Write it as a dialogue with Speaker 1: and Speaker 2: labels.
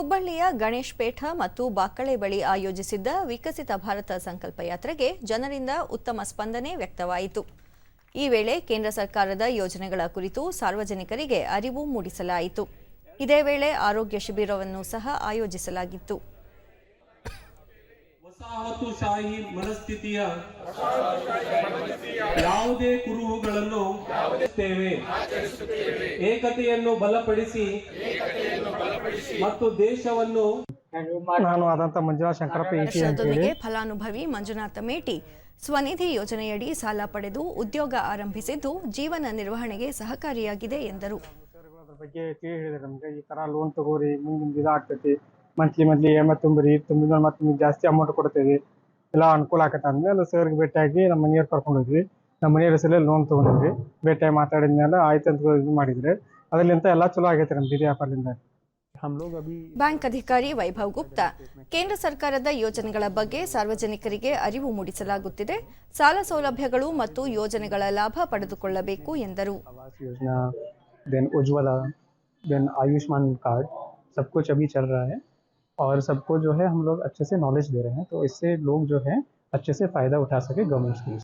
Speaker 1: ಹುಬ್ಬಳ್ಳಿಯ ಗಣೇಶ್ ಪೇಠ ಮತ್ತು ಬಾಕಳೆ ಬಳಿ ಆಯೋಜಿಸಿದ್ದ ವಿಕಸಿತ ಭಾರತ ಸಂಕಲ್ಪ ಯಾತ್ರೆಗೆ ಜನರಿಂದ ಉತ್ತಮ ಸ್ಪಂದನೆ ವ್ಯಕ್ತವಾಯಿತು. ಈ ವೇಳೆ ಕೇಂದ್ರ ಸರ್ಕಾರದ ಯೋಜನೆಗಳ ಕುರಿತು ಸಾರ್ವಜನಿಕರಿಗೆ ಅರಿವು ಮೂಡಿಸಲಾಯಿತು. ಇದೇ ವೇಳೆ ಆರೋಗ್ಯ ಶಿಬಿರವನ್ನು ಸಹ ಆಯೋಜಿಸಲಾಗಿತ್ತು.
Speaker 2: ವಸಾಹತುಶಾಹಿ ಮನಸ್ಥಿತಿಯ ಯಾವುದೇ ಕುರುಹುಗಳನ್ನು ಏಕತೆಯನ್ನು ಬಲಪಡಿಸಿ ಮತ್ತು ದೇಶವನ್ನು
Speaker 3: ನಾನು ಆದಂತ ಮಂಜುನಾಥ ಶಂಕರಪ್ಪ ಇಟಿ ಅಂತೇಳಿ
Speaker 1: ಫಲಾನುಭವಿ ಮಂಜುನಾಥ ಮೇಟಿ ಸ್ವನಿಧಿ ಯೋಜನೆಯಡಿ ಸಾಲ ಪಡೆದು ಉದ್ಯೋಗ ಆರಂಭಿಸಿದ್ದು ಜೀವನ ನಿರ್ವಹಣೆಗೆ ಸಹಕಾರಿಯಾಗಿದೆ ಎಂದರು.
Speaker 3: ಅದ್ರ ಬಗ್ಗೆ ತಿಳಿ ಹೇಳಿದ್ರು ನಮ್ಗೆ ಈ ತರ ಲೋನ್ ತಗೋರಿ ಮುಂದಿನ ಇದಾಗ್ತೈತಿ. ಮಂತ್ಲಿ ಮಂತ್ಲಿ ಎಂ ತುಂಬ್ರಿ ತುಂಬಿದ ಮತ್ತೆ ನಿಮ್ಗೆ ಜಾಸ್ತಿ ಅಮೌಂಟ್ ಕೊಡ್ತೇವೆ. ಎಲ್ಲ ಅನುಕೂಲ ಆಗತ್ತೆ ಅಂದ್ಮೇಲೆ ಸರ್ಗೆ ಭೇಟಿಯಾಗಿ ನಮ್ಮ ಮನೆಯವ್ರು ಕರ್ಕೊಂಡು ಹೋದ್ವಿ. ನಮ್ಮ ಮನೆಯವ್ರ ಹೆಸರಲ್ಲೇ ಲೋನ್ ತೊಗೊಂಡಿದ್ವಿ ಭೇಟಿಯಾಗಿ ಮಾತಾಡಿದ್ಮೇಲೆ ಆಯ್ತು ಅಂತ ಇದು ಮಾಡಿದ್ರೆ ಅದರಿಂದ ಎಲ್ಲ ಚಲೋ ಆಗೈತೆ ನಮ್ಮ ಬೀದಿ ವ್ಯಾಪಾರದಿಂದ. हम लोग अभी
Speaker 1: ಬ್ಯಾಂಕ್ ಅಧಿಕಾರಿ ವೈಭವ್ ಗುಪ್ತಾ ಕೇಂದ್ರ ಸರ್ಕಾರದ ಯೋಜನೆಗಳ ಬಗ್ಗೆ ಸಾರ್ವಜನಿಕರಿಗೆ ಅರಿವು ಮೂಡಿಸಲಾಗುತ್ತಿದೆ ಸಾಲ ಸೌಲಭ್ಯಗಳು ಮತ್ತು ಯೋಜನೆಗಳ ಲಾಭ ಪಡೆದುಕೊಳ್ಳಬೇಕು ಎಂದರು
Speaker 3: Awas Yojana then Ujjwala then Ayushman card सब कुछ अभी चल रहा है और सबको जो है हम लोग अच्छे से नॉलेज दे रहे हैं तो इससे लोग जो है अच्छे से फ़ायदा उठा सके गवर्नमेंट स्कीम्स